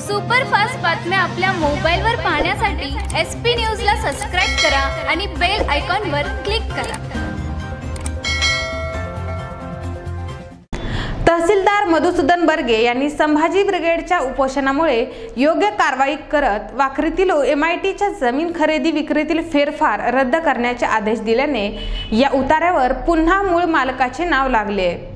Superfast बातम्या आपल्या मोबाईलवर पाहण्यासाठी एस पी न्यूजला सबस्क्राईब करा आणि बेल आयकॉनवर क्लिक करा. तहसीलदार मधुसूदन बर्गे यांनी संभाजी ब्रिगेडच्या उपोषणामुळे योग्य कारवाई करत वाखरीतील एम आय टीच्या जमीन खरेदी विक्रीतील फेरफार रद्द करण्याचे आदेश दिल्याने या उतार्यावर पुन्हा मूळ मालकाचे नाव लागले.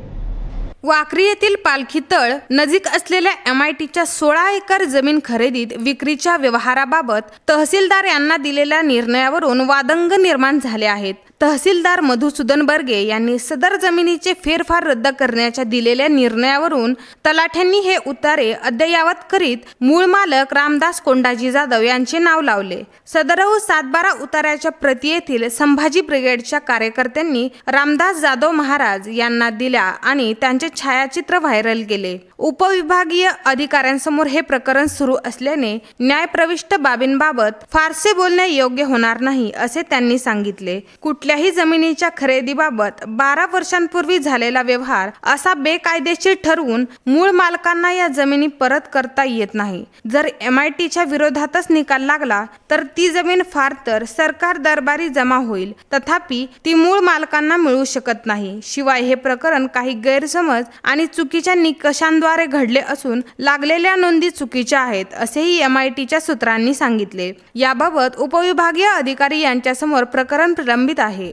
वाकरी येथील पालखी तळ नजीक असलेल्या एम आय टीच्या सोळा एकर जमीन खरेदीत विक्रीच्या व्यवहाराबाबत तहसीलदार यांना दिलेल्या निर्णयावरून वादंग निर्माण झाले आहेत. तहसीलदार मधुसूदन बर्गे यांनी सदर जमिनीचे फेरफार रद्द करण्याच्या दिलेल्या निर्णयावरून तलाठ्यांनी हे उतारे अद्ययावत करीत मूळ मालक रामदास कोंडाजी जाधव यांचे नाव लावले. सदरहू सातबारा उताऱ्याच्या प्रती येथील संभाजी ब्रिगेडच्या कार्यकर्त्यांनी रामदास जाधव महाराज यांना दिल्या आणि त्यांचे छायाचित्र व्हायरल केले. उपविभागीय अधिकाऱ्यांसमोर हे प्रकरण सुरू असल्याने न्यायप्रविष्ट बाबींबाबत फारसे बोलणे योग्य होणार नाही असे त्यांनी सांगितले. कुठल्याही जमिनीच्या खरेदीबाबत बारा वर्षांपूर्वी झालेला व्यवहार असा बेकायदेशीर ठरवून मूळ मालकांना या जमिनी परत करता येत नाही. जर एम आय टीच्या विरोधातच निकाल लागला तर ती जमीन फार तर सरकार दरबारी जमा होईल. तथापि ती मूळ मालकांना मिळू शकत नाही. शिवाय हे प्रकरण काही गैरसमज आणि चुकीच्या निकषांद्वारे घडले असून लागलेल्या नोंदी चुकीच्या आहेत असेही एम आय टीच्या सूत्रांनी सांगितले. याबाबत उपविभागीय अधिकारी यांच्यासमोर प्रकरण प्रलंबित आहे.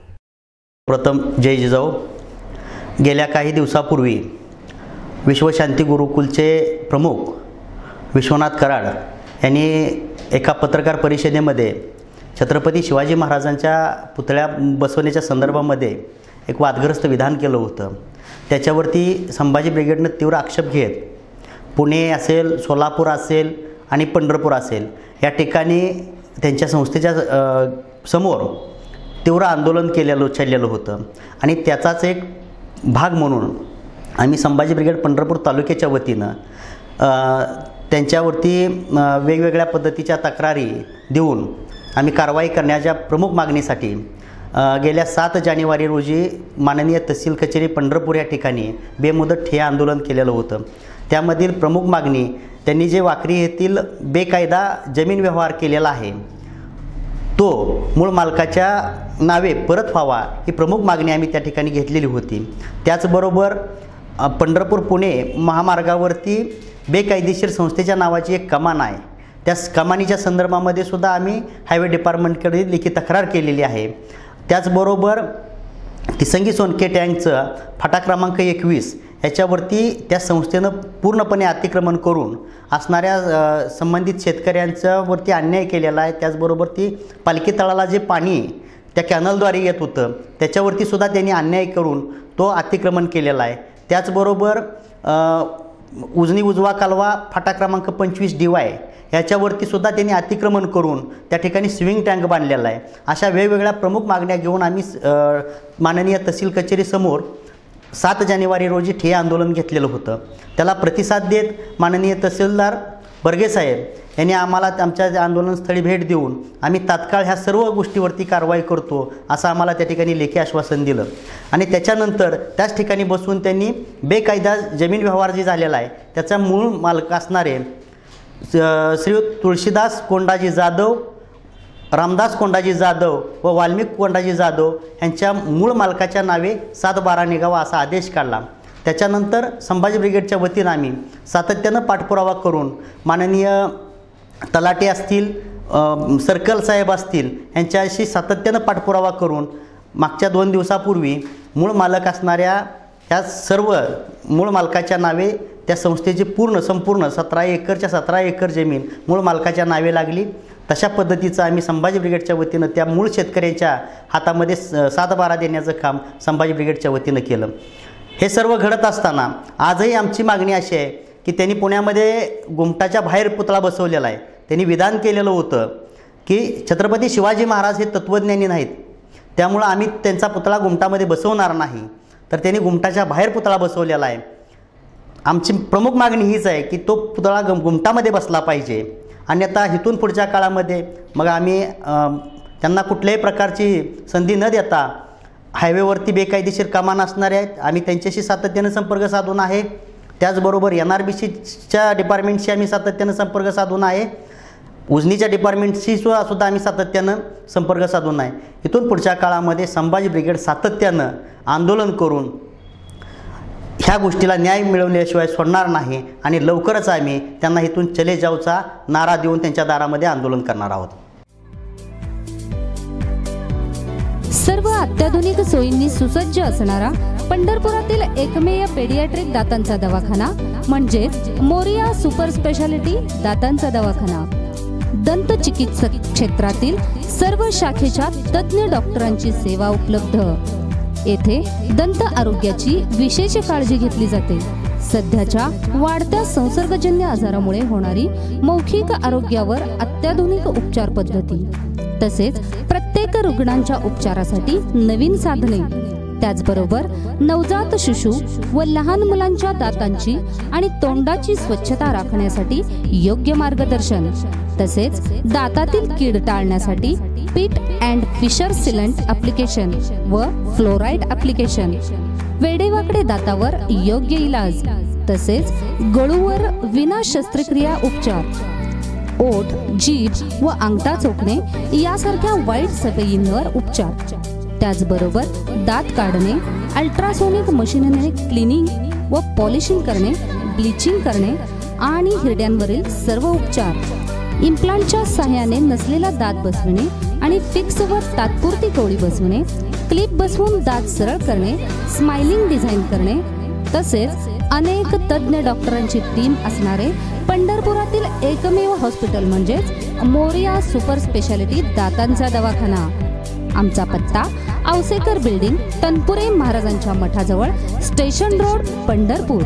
प्रथम जय जिजाऊ. गेल्या काही दिवसापूर्वी विश्वशांती गुरुकुलचे प्रमुख विश्वनाथ कराड यांनी एका पत्रकार परिषदेमध्ये छत्रपती शिवाजी महाराजांच्या पुतळ्या बसवण्याच्या संदर्भामध्ये एक वादग्रस्त विधान केलं होतं. त्याच्यावरती संभाजी ब्रिगेडनं तीव्र आक्षेप घेत पुणे असेल सोलापूर असेल आणि पंढरपूर असेल या ठिकाणी त्यांच्या संस्थेच्या समोर तीव्र आंदोलन केलेलं उचललेलं होतं. आणि त्याचाच एक भाग म्हणून आम्ही संभाजी ब्रिगेड पंढरपूर तालुक्याच्या वतीनं त्यांच्यावरती वेगवेगळ्या पद्धतीच्या तक्रारी देऊन आम्ही कारवाई करण्याच्या प्रमुख मागणीसाठी गेल्या सात जानेवारी रोजी माननीय तहसील कचेरी पंढरपूर या ठिकाणी बेमुदत ठिय्या आंदोलन केलेलं होतं. त्यामधील प्रमुख मागणी त्यांनी जे वाकरी येथील बेकायदा जमीन व्यवहार केलेला आहे तो मूळ मालकाच्या नावे परत व्हावा ही प्रमुख मागणी आम्ही त्या ठिकाणी घेतलेली होती. त्याचबरोबर पंढरपूर पुणे महामार्गावरती बेकायदेशीर संस्थेच्या नावाची एक कमान आहे. त्या कमानीच्या संदर्भामध्ये सुद्धा आम्ही हायवे डिपार्टमेंटकडे लिखित तक्रार केलेली आहे. त्याचबरोबर तिसंगी सोनके टँकचं फाटा क्रमांक एकवीस याच्यावरती त्या संस्थेनं पूर्णपणे अतिक्रमण करून असणाऱ्या संबंधित शेतकऱ्यांच्यावरती अन्याय केलेला आहे. त्याचबरोबर ती पालखी तळाला जे पाणी त्या कॅनलद्वारे येत होतं त्याच्यावरती सुद्धा त्यांनी अन्याय करून तो अतिक्रमण केलेला आहे. त्याचबरोबर उजनी उजवा कालवा फाटा क्रमांक पंचवीस डी वाय ह्याच्यावरती सुद्धा त्यांनी अतिक्रमण करून त्या ठिकाणी स्विमिंग टँक बांधलेला आहे. अशा वेगवेगळ्या प्रमुख मागण्या घेऊन आम्ही माननीय तहसील कचेरीसमोर सात जानेवारी रोजी ठे आंदोलन घेतलेलं होतं. त्याला प्रतिसाद देत माननीय तहसीलदार बर्गे साहेब यांनी आम्हाला आमच्या आंदोलनस्थळी भेट देऊन आम्ही तात्काळ ह्या सर्व गोष्टीवरती कारवाई करतो असं आम्हाला त्या ठिकाणी लेखी आश्वासन दिलं. आणि त्याच्यानंतर त्याच ठिकाणी बसून त्यांनी बेकायदा जमीन व्यवहार जे झालेला आहे त्याचा मूळ मालक असणारे श्री तुळशीदास कोंडाजी जाधव रामदास कोंडाजी जाधव व वाल्मिक कोंडाजी जाधव यांच्या मूळ मालकाच्या नावे सात बारा निघावा असा आदेश काढला. त्याच्यानंतर संभाजी ब्रिगेडच्या वतीनं आम्ही सातत्यानं पाठपुरावा करून माननीय तलाटे असतील सर्कल साहेब असतील यांच्याशी सातत्यानं पाठपुरावा करून मागच्या दोन दिवसापूर्वी मूळ मालक असणाऱ्या ह्या सर्व मूळ मालकाच्या नावे त्या संस्थेची पूर्ण संपूर्ण सतरा एकरच्या सतरा एकर जमीन मूळ मालकाच्या नावे लागली. तशा पद्धतीचं आम्ही संभाजी ब्रिगेडच्या वतीनं त्या मूळ शेतकऱ्यांच्या हातामध्ये स- देण्याचं काम संभाजी ब्रिगेडच्या वतीनं केलं. हे सर्व घडत असताना आजही आमची मागणी अशी आहे की त्यांनी पुण्यामध्ये गुमटाच्या बाहेर पुतळा बसवलेला आहे. त्यांनी विधान केलेलं होतं की छत्रपती शिवाजी महाराज हे तत्त्वज्ञानी नाहीत. त्यामुळं आम्ही त्यांचा पुतळा गुमटामध्ये बसवणार नाही. तर त्यांनी गुमटाच्या बाहेर पुतळा बसवलेला आहे. आमची प्रमुख मागणी हीच आहे की तो पुतळा गम गुमटामध्ये बसला पाहिजे. अन्यथा इथून पुढच्या काळामध्ये मग आम्ही त्यांना कुठल्याही प्रकारची संधी न देता हायवेवरती बेकायदेशीर कमान असणारे आहेत. आम्ही त्यांच्याशी सातत्यानं संपर्क साधून आहे. त्याचबरोबर एन आर बी सीच्या डिपार्टमेंटशी आम्ही सातत्यानं संपर्क साधून आहे. उजनीच्या डिपार्टमेंटशी सुद्धा सुद्धा आम्ही सातत्यानं संपर्क साधून आहे. इथून पुढच्या काळामध्ये संभाजी ब्रिगेड सातत्यानं आंदोलन करून ह्या गोष्टीला न्याय मिळवल्याशिवाय सोडणार नाही आणि लवकरच आम्ही त्यांना इथून चले जाऊचा नारा देऊन त्यांच्या दारामध्ये आंदोलन करणार आहोत. सर्व अत्याधुनिक सोयींनी सुसज्ज असणारा पंढरपुरातील एकमेव पेडियाट्रिक दातांचा दवाखाना म्हणजेच मोरिया सुपर स्पेशालिटी दातांचा दवाखाना. दंत चिकित्सक क्षेत्रातील सर्व शाखेच्या तज्ज्ञ डॉक्टरांची सेवा उपलब्ध. येथे दंत आरोग्याची विशेष काळजी घेतली जाते. सध्याच्या वाढत्या संसर्गजन्य आजारामुळे होणारी मौखिक आरोग्यावर अत्याधुनिक उपचार पद्धती तसेच प्रत्येक रुग्णांच्या उपचारासाठी नवीन साधने त्याचबरोबर नवजात शिशु व लहान मुलांच्या दातांची आणि तोंडाची स्वच्छता राखण्यासाठी योग्य मार्गदर्शन तसेच दातातील कीड टाळण्यासाठी pit and fissure sealant application व फ्लोराईड ॲप्लिकेशन वेडेवाकडे दातावर योग्य इलाज तसेच गळूवर विना शस्त्रक्रिया उपचार. ओठ जीभ व अंगठा चोखणे यासारख्या वाईट सवयींवर उपचार. त्याचबरोबर दात काढणे अल्ट्रासोनिक मशीनने क्लिनिंग व पॉलिशिंग करणे ब्लिचिंग करणे आणि हिरड्यांवरील सर्व उपचार. इम्प्लांटच्या सहाय्याने नसलेला दात बसविणे आणि फिक्सवर तात्पुरती टोळी बसवणे क्लिप बसवून दात सरळ करणे स्माइलिंग डिझाईन करणे तसेच अनेक तज्ज्ञ डॉक्टरांची टीम असणारे पंढरपुरातील एकमेव हॉस्पिटल म्हणजेच मोरिया सुपर स्पेशालिटी दातांचा दवाखाना. आमचा पत्ता औसेकर बिल्डिंग तनपुरे महाराजांच्या मठाजवळ स्टेशन रोड पंढरपूर.